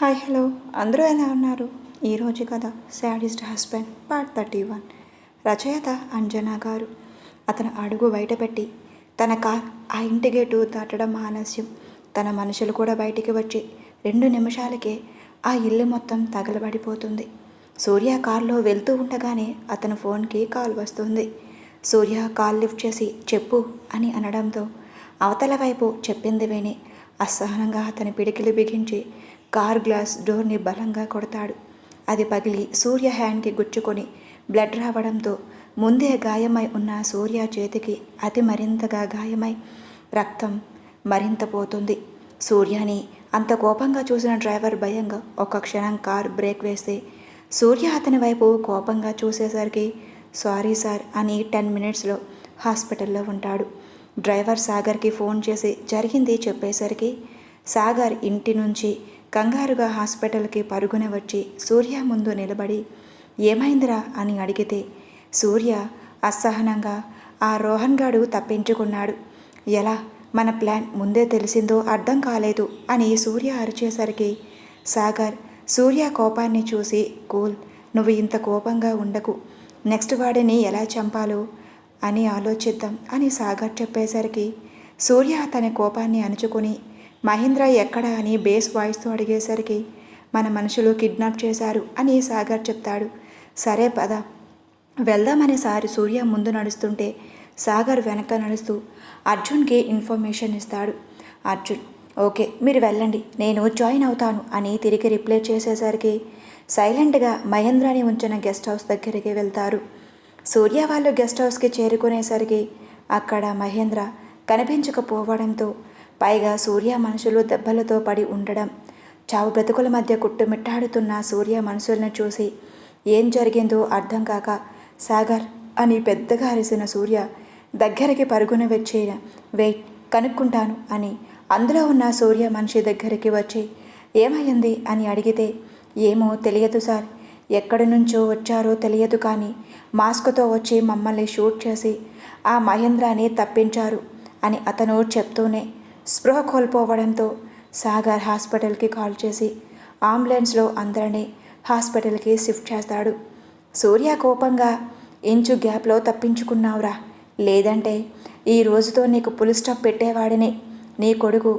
Hi hello. అందరూ ఎలా ఉన్నారు? ఈరోజు కథ sadist husband part thirty one. రచయిత అంజనా గారు. అతను అడుగు బయటపెట్టి తన కార్ ఆ ఇంటి గేటు దాటడం ఆలస్యం. తన మనుషులు కూడా బయటికి వచ్చి రెండు నిమిషాలకే ఆ ఇల్లు మొత్తం తగలబడిపోతుంది. సూర్య కారులో వెళ్తూ ఉండగానే అతని ఫోన్కి కాల్ వస్తుంది. సూర్య కాల్ లిఫ్ట్ చేసి చెప్పు అని అనడంతో అవతల వైపు చెప్పింది విని అసహనంగా అతని పిడికిలి బిగించి కార్ గ్లాస్ డోర్ని బలంగా కొడతాడు. అది పగిలి సూర్య హ్యాండ్కి గుచ్చుకొని బ్లడ్ రావడంతో ముందే గాయమై ఉన్న సూర్య చేతికి అతి మరింతగా గాయమై రక్తం మరింత పోతుంది. సూర్యని అంత కోపంగా చూసిన డ్రైవర్ భయంగా ఒక క్షణం కార్ బ్రేక్ వేస్తే సూర్య అతని వైపు కోపంగా చూసేసరికి సారీ సార్ అని టెన్ మినిట్స్లో హాస్పిటల్లో ఉంటాడు. డ్రైవర్ సాగర్కి ఫోన్ చేసి జరిగింది చెప్పేసరికి సాగర్ ఇంటి నుంచి కంగారుగా హాస్పిటల్కి పరుగున వచ్చి సూర్య ముందు నిలబడి ఏమైందిరా? అని అడిగితే సూర్య అసహనంగా ఆ రోహన్ గాడు తప్పించుకున్నాడు. ఎలా? మన ప్లాన్ ముందే తెలిసిందో అర్థం కాలేదు అని సూర్య అరిచేసరికి సాగర్ సూర్య కోపాన్ని చూసి కూల్ నువ్వు ఇంత కోపంగా ఉండకు. నెక్స్ట్ వాడిని ఎలా చంపాలో అని ఆలోచిద్దాం అని సాగర్ చెప్పేసరికి సూర్య తన కోపాన్ని అణుచుకొని మహేంద్ర ఎక్కడ అని బేస్ వాయిస్తో అడిగేసరికి మన మనుషులు కిడ్నాప్ చేశారు అని సాగర్ చెప్తాడు. సరే పద. వెళ్దామనే సారి సూర్య ముందు నడుస్తుంటే సాగర్ వెనక నడుస్తూ అర్జున్కి ఇన్ఫర్మేషన్ ఇస్తాడు. అర్జున్ ఓకే మీరు వెళ్ళండి నేను జాయిన్ అవుతాను అని తిరిగి రిప్లై చేసేసరికి సైలెంట్గా మహేంద్రని ఉంచిన గెస్ట్ హౌస్ దగ్గరికి వెళ్తారు. సూర్య వాళ్ళు గెస్ట్ హౌస్కి చేరుకునేసరికి అక్కడ మహేంద్ర కనిపించకపోవడంతో పైగా సూర్య మనుషులు దెబ్బలతో పడి ఉండడం. చావు బ్రతుకుల మధ్య కుట్టుమిట్టాడుతున్న సూర్య మనుషులను చూసి ఏం జరిగిందో అర్థం కాక సాగర్ అని పెద్దగా అరిసిన సూర్య దగ్గరికి పరుగున వచ్చేన వెయిట్ కనుక్కుంటాను అని. అందులో ఉన్న సూర్య మనిషి దగ్గరికి వచ్చి ఏమైంది? అని అడిగితే ఏమో తెలియదు సార్. ఎక్కడి నుంచో వచ్చారో తెలియదు కానీ మాస్క్తో వచ్చి మమ్మల్ని షూట్ చేసి ఆ మహేంద్రాని తప్పించారు అని అతను చెప్తూనే స్పృహ కోల్పోవడంతో సాగర్ హాస్పిటల్కి కాల్ చేసి అంబులెన్స్లో అందరినీ హాస్పిటల్కి షిఫ్ట్ చేస్తాడు. సూర్య కోపంగా ఇంచు గ్యాప్లో తప్పించుకున్నావురా. లేదంటే ఈ రోజుతో నీకు పులి స్టాప్ పెట్టేవాడిని. నీ కొడుకు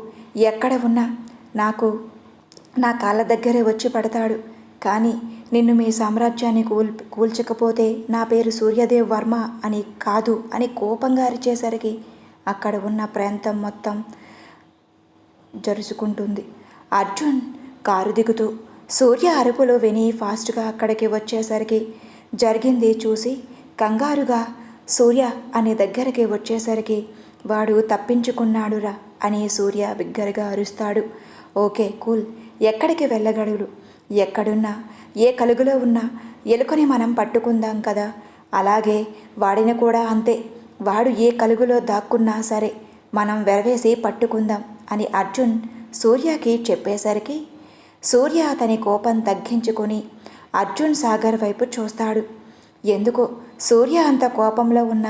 ఎక్కడ ఉన్నా నాకు నా కాళ్ళ దగ్గరే వచ్చి పడతాడు. కానీ నిన్ను మీ సామ్రాజ్యాన్ని కూల్ కూల్చకపోతే నా పేరు సూర్యదేవ్ వర్మ అని కాదు అని కోపంగా అరిచేసరికి అక్కడ ఉన్న ప్రాంతం మొత్తం జరుచుకుంటుంది. అర్జున్ కారు దిగుతూ సూర్య అరుపులు విని ఫాస్ట్గా అక్కడికి వచ్చేసరికి జరిగింది చూసి కంగారుగా సూర్య అనే దగ్గరికి వచ్చేసరికి వాడు తప్పించుకున్నాడురా అని సూర్య బిగ్గరగా అరుస్తాడు. Okay cool. ఎక్కడికి వెళ్ళగలడు? ఎక్కడున్నా? ఏ కలుగులో ఉన్నా? ఎలుకని మనం పట్టుకుందాం కదా? అలాగే వాడిని కూడా అంతే. వాడు ఏ కలుగులో దాక్కున్నా సరే మనం వెరవేసి పట్టుకుందాం. అని అర్జున్ సూర్యకి చెప్పేసరికి సూర్య అతని కోపం తగ్గించుకొని అర్జున్ సాగర్ వైపు చూస్తాడు. ఎందుకో సూర్య అంత కోపంలో ఉన్న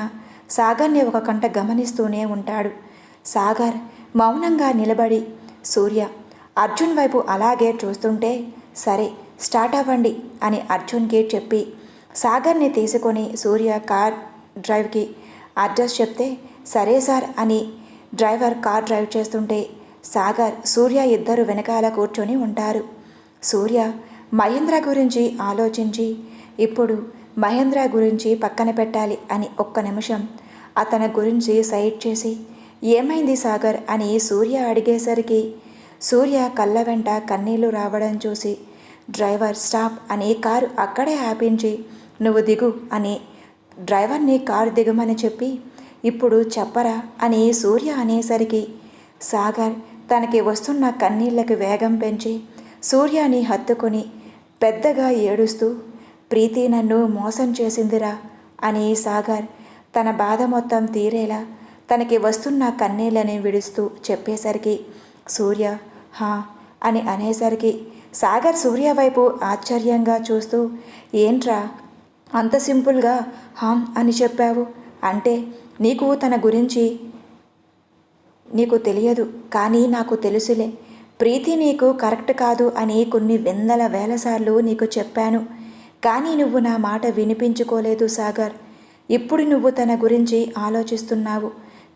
సాగర్ని ఒక కంట గమనిస్తూనే ఉంటాడు. సాగర్ మౌనంగా నిలబడి సూర్య అర్జున్ వైపు అలాగే చూస్తుంటే సరే స్టార్ట్ అవ్వండి అని అర్జున్కి చెప్పి సాగర్ని తీసుకొని సూర్య కార్ డ్రైవ్కి అడ్రస్ చెప్తే సరే సార్ అని డ్రైవర్ కార్ డ్రైవ్ చేస్తుంటే సాగర్ సూర్య ఇద్దరు వెనకాల కూర్చొని ఉంటారు. సూర్య మహేంద్ర గురించి ఆలోచించి ఇప్పుడు మహేంద్ర గురించి పక్కన పెట్టాలి అని ఒక్క నిమిషం అతని గురించి సైడ్ చేసి ఏమైంది సాగర్? అని సూర్య అడిగేసరికి సూర్య కళ్ళ వెంట కన్నీళ్ళు రావడం చూసి డ్రైవర్ స్టాప్ అని కారు అక్కడే ఆపించి నువ్వు దిగు అని డ్రైవర్ని కారు దిగమని చెప్పి ఇప్పుడు చెప్పరా? అని సూర్య అనేసరికి సాగర్ తనకి వస్తున్న కన్నీళ్ళకు వేగం పెంచి సూర్యాని హత్తుకొని పెద్దగా ఏడుస్తూ ప్రీతి నన్ను మోసం చేసిందిరా అని సాగర్ తన బాధ మొత్తం తీరేలా తనకి వస్తున్న కన్నీళ్ళని విడుస్తూ చెప్పేసరికి సూర్య హా అని అనేసరికి సాగర్ సూర్య వైపు ఆశ్చర్యంగా చూస్తూ ఏంట్రా అంత సింపుల్గా హామ్ అని చెప్పావు? అంటే నీకు తన గురించి నీకు తెలియదు కానీ నాకు తెలుసులే. ప్రీతి నీకు కరెక్ట్ కాదు అని కొన్ని వందల వేల సార్లు నీకు చెప్పాను. కానీ నువ్వు నా మాట వినిపించుకోలేదు సాగర్. ఇప్పుడు నువ్వు తన గురించి ఆలోచిస్తున్నావు.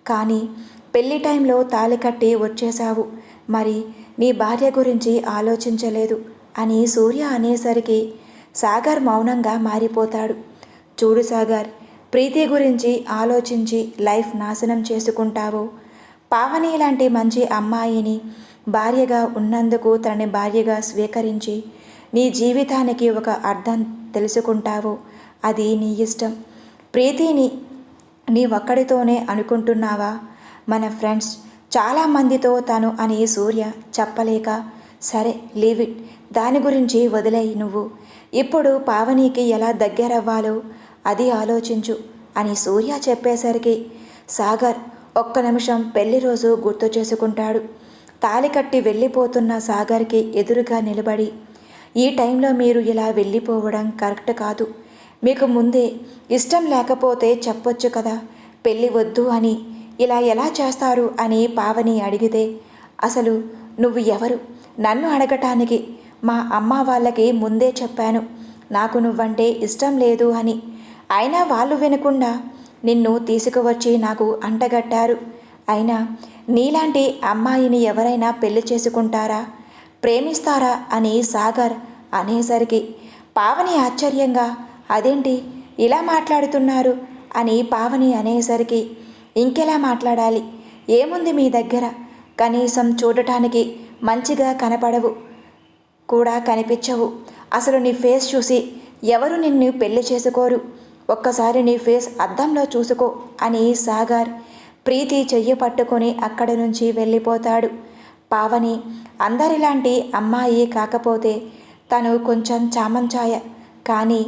కానీ పెళ్ళి టైంలో తాళి కట్టి వచ్చేశావు. మరి నీ భార్య గురించి ఆలోచించలేదు అని సూర్య అనేసరికి సాగర్ మౌనంగా మారిపోతాడు. చూడు సాగర్ ప్రీతి గురించి ఆలోచించి లైఫ్ నాశనం చేసుకుంటావు. పావని లాంటి మంచి అమ్మాయిని భార్యగా ఉన్నందుకు తనని భార్యగా స్వీకరించి నీ జీవితానికి ఒక అర్థం తెలుసుకుంటావు. అది నీ ఇష్టం. ప్రీతిని నీ ఒక్కడితోనే అనుకుంటున్నావా? మన ఫ్రెండ్స్ చాలామందితో తను అని సూర్య చెప్పలేక సరే లీవ్ ఇట్. దాని గురించి వదిలేయి నువ్వు. ఇప్పుడు పావనికి ఎలా దగ్గరవ్వాలో అది ఆలోచించు అని సూర్య చెప్పేసరికి సాగర్ ఒక్క నిమిషం పెళ్ళి రోజు గుర్తు చేసుకుంటాడు. తాలి కట్టి వెళ్ళిపోతున్న సాగర్కి ఎదురుగా నిలబడి ఈ టైంలో మీరు ఇలా వెళ్ళిపోవడం కరెక్ట్ కాదు. మీకు ముందే ఇష్టం లేకపోతే చెప్పొచ్చు కదా పెళ్ళి వద్దు అని ఇలా ఎలా చేస్తారు అని పావని అడిగితే అసలు నువ్వు ఎవరు? నన్ను అడగటానికి మా అమ్మ వాళ్ళకి ముందే చెప్పాను. నాకు నువ్వంటే ఇష్టం లేదు అని అయినా వాళ్ళు వినకుండా నిన్ను తీసుకువచ్చి నాకు అంటగట్టారు. అయినా నీలాంటి అమ్మాయిని ఎవరైనా పెళ్ళి చేసుకుంటారా? ప్రేమిస్తారా? అని సాగర్ అనేసరికి పావని ఆశ్చర్యంగా అదేంటి? ఇలా మాట్లాడుతున్నారు? అని పావని అనేసరికి ఇంకెలా మాట్లాడాలి? ఏముంది మీ దగ్గర? కనీసం చూడటానికి మంచిగా కనపడవు కూడా కనిపించవు. అసలు నీ ఫేస్ చూసి ఎవరు నిన్ను పెళ్ళి చేసుకోరు? ఒక్కసారి నీ ఫేస్ అద్దంలో చూసుకో అని సాగర్ ప్రీతి చెయ్యి పట్టుకొని అక్కడి నుంచి వెళ్ళిపోతాడు. పావని అందరిలాంటి అమ్మాయి కాకపోతే తను కొంచెం చామంచాయ. కానీ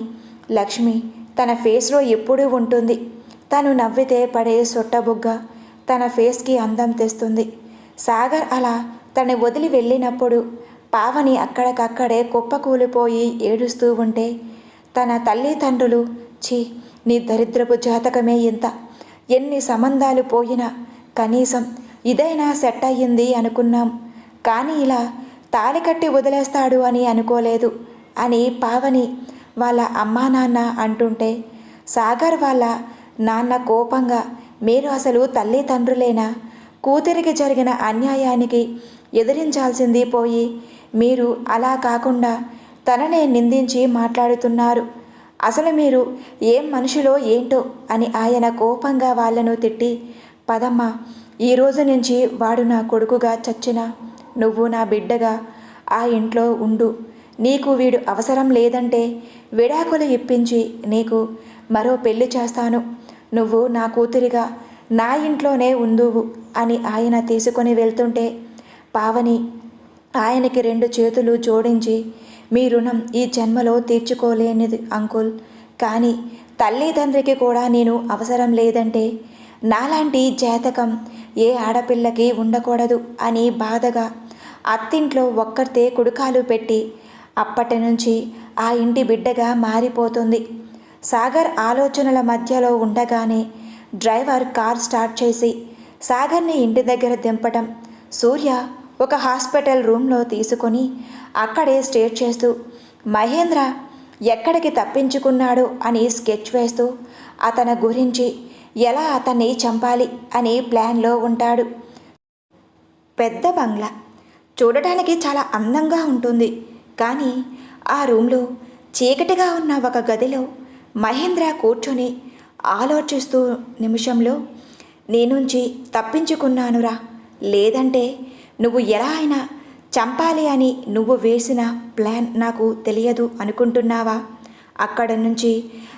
లక్ష్మి తన ఫేస్లో ఎప్పుడూ ఉంటుంది. తను నవ్వితే పడే సొట్టబుగ్గ తన ఫేస్కి అందం తెస్తుంది. సాగర్ అలా తను వదిలి వెళ్ళినప్పుడు పావని అక్కడికక్కడే కుప్పకూలిపోయి ఏడుస్తూ ఉంటే తన తల్లిదండ్రులు ఛీ నీ దరిద్రపు జాతకమే ఇంత. ఎన్ని సంబంధాలు పోయినా కనీసం ఇదైనా సెట్ అయ్యింది అనుకున్నాం. కానీ ఇలా తాళి కట్టి వదిలేస్తాడు అని అనుకోలేదు అని పావని వాళ్ళ అమ్మా నాన్న అంటుంటే సాగర్ వాళ్ళ నాన్న కోపంగా మీరు అసలు తల్లిదండ్రులేనా? కూతురికి జరిగిన అన్యాయానికి ఎదిరించాల్సింది పోయి మీరు అలా కాకుండా తననే నిందించి మాట్లాడుతున్నారు. అసలు మీరు ఏం మనిషిలో ఏంటో అని ఆయన కోపంగా వాళ్ళను తిట్టి పదమ్మ ఈ రోజు నుంచి వాడు నా కొడుకుగా చచ్చినా నువ్వు నా బిడ్డగా ఆ ఇంట్లో ఉండు. నీకు వీడు అవసరం లేదంటే విడాకులు ఇప్పించి నీకు మరో పెళ్ళి చేస్తాను. నువ్వు నా కూతురిగా నా ఇంట్లోనే ఉందువు అని ఆయన తీసుకొని వెళ్తుంటే పావని ఆయనకి రెండు చేతులు జోడించి మీ రుణం ఈ జన్మలో తీర్చుకోలేనిది అంకుల్. కానీ తల్లిదండ్రికి కూడా నేను అవసరం లేదంటే నాలాంటి జాతకం ఏ ఆడపిల్లకి ఉండకూడదు అని బాధగా అత్తింట్లో ఒక్కరితే కుడుకాలు పెట్టి అప్పటి నుంచి ఆ ఇంటి బిడ్డగా మారిపోతుంది. సాగర్ ఆలోచనల మధ్యలో ఉండగానే డ్రైవర్ కార్ స్టార్ట్ చేసి సాగర్ని ఇంటి దగ్గర దింపటం. సూర్య ఒక హాస్పిటల్ రూమ్లో తీసుకొని అక్కడే స్టేట్ చేస్తూ మహేంద్ర ఎక్కడికి తప్పించుకున్నాడు? అని స్కెచ్ వేస్తూ అతని గురించి ఎలా అతన్ని చంపాలి? అని ప్లాన్లో ఉంటాడు. పెద్ద బంగ్లా. చూడటానికి చాలా అందంగా ఉంటుంది. కానీ ఆ రూమ్లో చీకటిగా ఉన్న ఒక గదిలో మహేంద్ర కూర్చొని ఆలోచిస్తూ నిమిషంలో నేనుంచి తప్పించుకున్నానురా. లేదంటే నువ్వు ఎలా అయినా చంపాలి అని నువ్వు వేసిన ప్లాన్ నాకు తెలియదు అనుకుంటున్నావా? అక్కడ నుంచి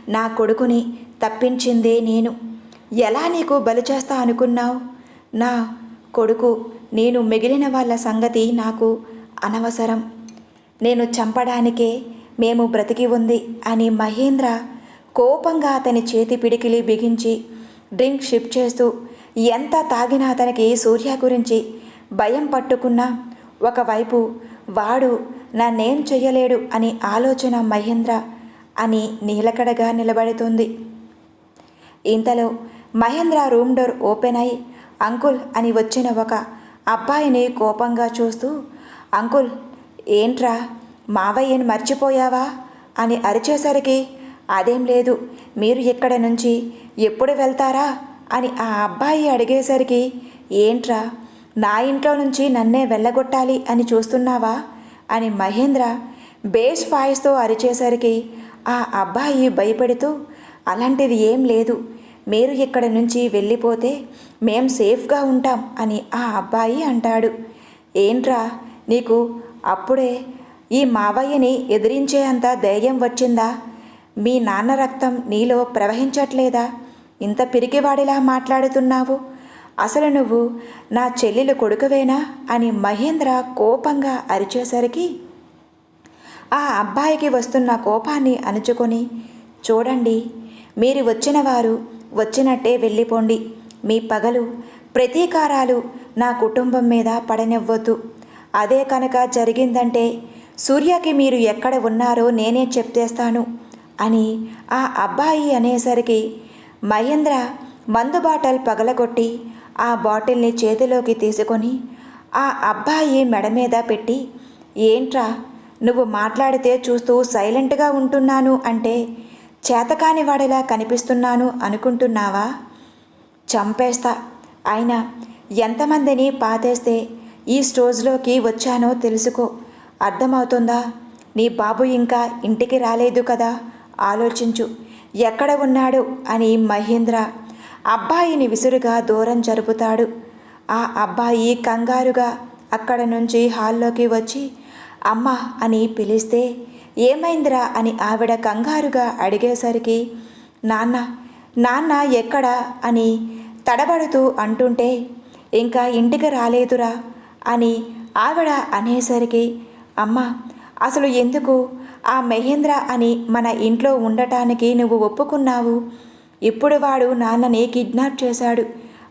నా కొడుకుని తప్పించిందే నేను. ఎలా నీకు బలి చేస్తా అనుకున్నావు? నా కొడుకు నేను మిగిలిన వాళ్ళ సంగతి నాకు అనవసరం. నేను చంపడానికే మేము బ్రతికి ఉంది అని మహేంద్ర కోపంగా అతని చేతి పిడికిలి బిగించి డ్రింక్ షిప్ చేస్తూ ఎంత తాగినా అతనికి సూర్య గురించి భయం పట్టుకున్నా ఒకవైపు వాడు నన్నేం చెయ్యలేడు అనే ఆలోచన మహేంద్ర అని నీలకడగా నిలబడుతుంది. ఇంతలో మహేంద్ర రూమ్ డోర్ ఓపెన్ అయి అంకుల్ అని వచ్చిన ఒక అబ్బాయిని కోపంగా చూస్తూ అంకుల్ ఏంట్రా? మావయ్యని మర్చిపోయావా? అని అరిచేసరికి అదేం లేదు మీరు ఇక్కడ నుంచి ఎప్పుడు వెళ్తారా? అని ఆ అబ్బాయి అడిగేసరికి ఏంట్రా? నా ఇంట్లో నుంచి నన్నే వెళ్ళగొట్టాలి అని చూస్తున్నావా? అని మహేంద్ర బేస్ ఫాయిస్తో అరిచేసరికి ఆ అబ్బాయి భయపెడుతూ అలాంటిది ఏం లేదు. మీరు ఇక్కడ నుంచి వెళ్ళిపోతే మేం సేఫ్గా ఉంటాం అని ఆ అబ్బాయి అంటాడు. ఏంట్రా నీకు అప్పుడే ఈ మావయ్యని ఎదిరించే అంత ధైర్యం వచ్చిందా? మీ నాన్న రక్తం నీలో ప్రవహించట్లేదా? ఇంత పిరికివాడిలా మాట్లాడుతున్నావు? అసలు నువ్వు నా చెల్లెలు కొడుకువేనా? అని మహేంద్ర కోపంగా అరిచేసరికి ఆ అబ్బాయికి వస్తున్న కోపాన్ని అణుచుకొని చూడండి మీరు వచ్చిన వారు వచ్చినట్టే వెళ్ళిపోండి. మీ పగలు ప్రతీకారాలు నా కుటుంబం మీద పడనివ్వద్దు. అదే కనుక జరిగిందంటే సూర్యకి మీరు ఎక్కడ ఉన్నారో నేనే చెప్తేస్తాను అని ఆ అబ్బాయి అనేసరికి మహేంద్ర మందు బాటల్ పగలగొట్టి ఆ బాటిల్ని చేతిలోకి తీసుకొని ఆ అబ్బాయి మెడ మీద పెట్టి ఏంట్రా నువ్వు మాట్లాడితే చూస్తూ సైలెంట్గా ఉంటున్నాను అంటే చేతకాని వాడిలా కనిపిస్తున్నాను అనుకుంటున్నావా? చంపేస్తా. అయినా ఎంతమందిని పాతేస్తే ఈ స్టోజ్లోకి వచ్చానో తెలుసుకో. అర్థమవుతుందా? నీ బాబు ఇంకా ఇంటికి రాలేదు కదా? ఆలోచించు. ఎక్కడ ఉన్నాడు? అని మహేంద్ర అబ్బాయిని విసురుగా దూరం జరుపుతాడు. ఆ అబ్బాయి కంగారుగా అక్కడ నుంచి హాల్లోకి వచ్చి అమ్మ అని పిలిస్తే ఏమైందిరా అని ఆవిడ కంగారుగా అడిగేసరికి నాన్న నాన్న ఎక్కడ అని తడబడుతూ అంటుంటే ఇంకా ఇంటికి రాలేదురా అని ఆవిడ అనేసరికి అమ్మ అసలు ఎందుకు? ఆ మహేంద్ర అని మన ఇంట్లో ఉండటానికి నువ్వు ఒప్పుకున్నావు? ఇప్పుడు వాడు నాన్నని కిడ్నాప్ చేశాడు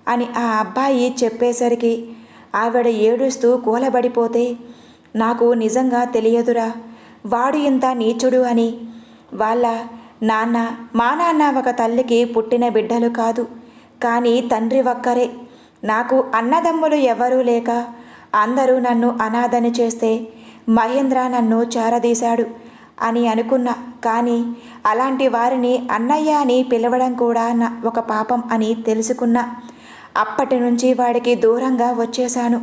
అని ఆ అబ్బాయి చెప్పేసరికి ఆవిడ ఏడుస్తూ కూలబడిపోతే నాకు నిజంగా తెలియదురా వాడు ఇంత నీచుడు అని. వాళ్ళ నాన్న మా నాన్న ఒక తల్లికి పుట్టిన బిడ్డలు కాదు కానీ తండ్రి ఒక్కరే. నాకు అన్నదమ్ములు ఎవరూ లేక అందరూ నన్ను అనాథని చేస్తే మహేంద్ర నన్ను చేరదీశాడు అని అనుకున్నా కానీ అలాంటి వారిని అన్నయ్య అని పిలవడం కూడా నా ఒక పాపం అని తెలుసుకున్నా అప్పటి నుంచి వాడికి దూరంగా వచ్చేశాను.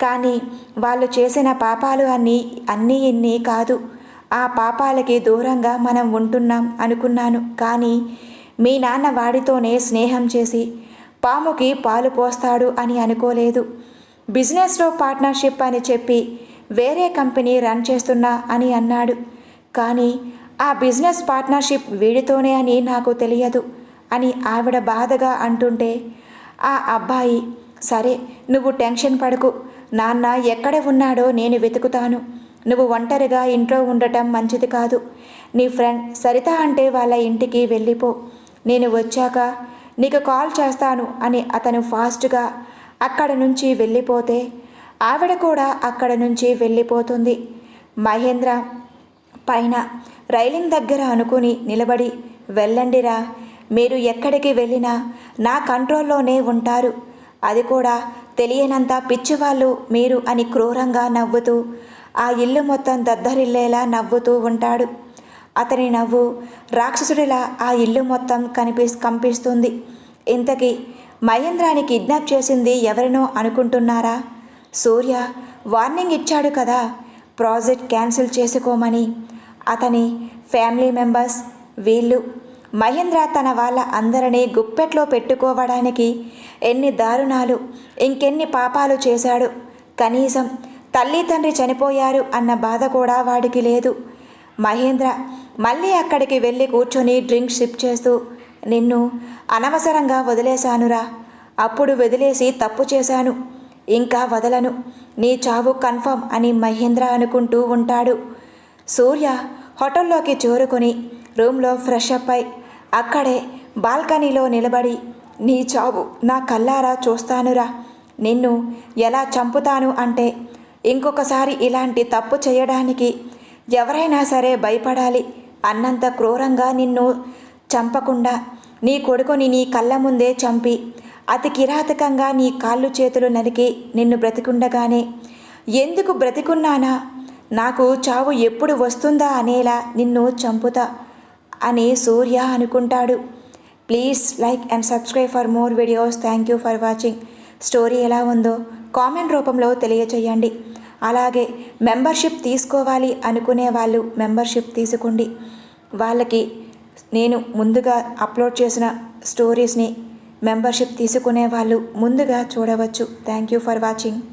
కానీ వాళ్ళు చేసిన పాపాలు అన్నీ అన్నీ ఇన్ని కాదు. ఆ పాపాలకి దూరంగా మనం ఉంటున్నాం అనుకున్నాను. కానీ మీ నాన్న వాడితోనే స్నేహం చేసి పాముకి పాలు పోస్తాడు అని అనుకోలేదు. బిజినెస్లో పార్ట్నర్షిప్ అని చెప్పి వేరే కంపెనీ రన్ చేస్తున్నా అని అన్నాడు. కానీ ఆ బిజినెస్ పార్ట్నర్షిప్ వీడితోనే అని నాకు తెలియదు అని ఆవిడ బాధగా అంటుంటే ఆ అబ్బాయి సరే నువ్వు టెన్షన్ పడకు. నాన్న ఎక్కడ ఉన్నాడో నేను వెతుకుతాను. నువ్వు ఒంటరిగా ఇంట్లో ఉండటం మంచిది కాదు. నీ ఫ్రెండ్ సరిత అంటే వాళ్ళ ఇంటికి వెళ్ళిపో. నేను వచ్చాక నీకు కాల్ చేస్తాను అని అతను ఫాస్ట్గా అక్కడ నుంచి వెళ్ళిపోతే ఆవిడ కూడా అక్కడ నుంచి వెళ్ళిపోతుంది. మహేంద్ర పైన రైలింగ్ దగ్గర అనుకుని నిలబడి వెళ్ళండిరా మీరు ఎక్కడికి వెళ్ళినా నా కంట్రోల్లోనే ఉంటారు. అది కూడా తెలియనంత పిచ్చివాళ్ళు మీరు అని క్రూరంగా నవ్వుతూ ఆ ఇల్లు మొత్తం దద్దరిల్లేలా నవ్వుతూ ఉంటాడు. అతని నవ్వు రాక్షసుడిలా ఆ ఇల్లు మొత్తం కనిపి కంపిస్తుంది. ఇంతకీ మహేంద్రాని కిడ్నాప్ చేసింది ఎవరినో అనుకుంటున్నారా? సూర్య వార్నింగ్ ఇచ్చాడు కదా. ప్రాజెక్ట్ క్యాన్సిల్ చేసుకోమని అతని ఫ్యామిలీ మెంబర్స్ వీళ్ళు మహేంద్ర తన వాళ్ళ అందరినీ గుప్పెట్లో పెట్టుకోవడానికి ఎన్ని దారుణాలు ఇంకెన్ని పాపాలు చేశాడు. కనీసం తల్లి తండ్రి చనిపోయారు అన్న బాధ కూడా వాడికి లేదు. మహేంద్ర మళ్ళీ అక్కడికి వెళ్ళి కూర్చొని డ్రింక్ షిప్ చేస్తూ నిన్ను అనవసరంగా వదిలేశానురా. అప్పుడు వదిలేసి తప్పు చేశాను. ఇంకా వదలను. నీ చావు కన్ఫర్మ్ అని మహేంద్ర అనుకుంటూ ఉంటాడు. సూర్య హోటల్లోకి చేరుకొని రూమ్లో ఫ్రెష్ అప్ అయి అక్కడే బాల్కనీలో నిలబడి నీ చావు నా కల్లారా చూస్తానురా. నిన్ను ఎలా చంపుతాను అంటే ఇంకొకసారి ఇలాంటి తప్పు చేయడానికి ఎవరైనా సరే భయపడాలి. అన్నంత క్రూరంగా నిన్ను చంపకుండా నీ కొడుకుని నీ కళ్ళ ముందే చంపి అతి కిరాతకంగా నీ కాళ్ళు చేతులు నరికి నిన్ను బ్రతికుండగానే ఎందుకు బ్రతికున్నానా? నాకు చావు ఎప్పుడు వస్తుందా అనేలా నిన్ను చంపుతా అని సూర్య అనుకుంటాడు. Please like and subscribe for more videos. Thank you for watching. Story ఎలా ఉందో కామెంట్ రూపంలో తెలియచేయండి. అలాగే మెంబర్షిప్ తీసుకోవాలి అనుకునే వాళ్ళు మెంబర్షిప్ తీసుకోండి. వాళ్ళకి నేను ముందుగా అప్లోడ్ చేసిన స్టోరీస్ని మెంబర్షిప్ తీసుకునే వాళ్ళు ముందుగా చూడవచ్చు. Thank you for watching.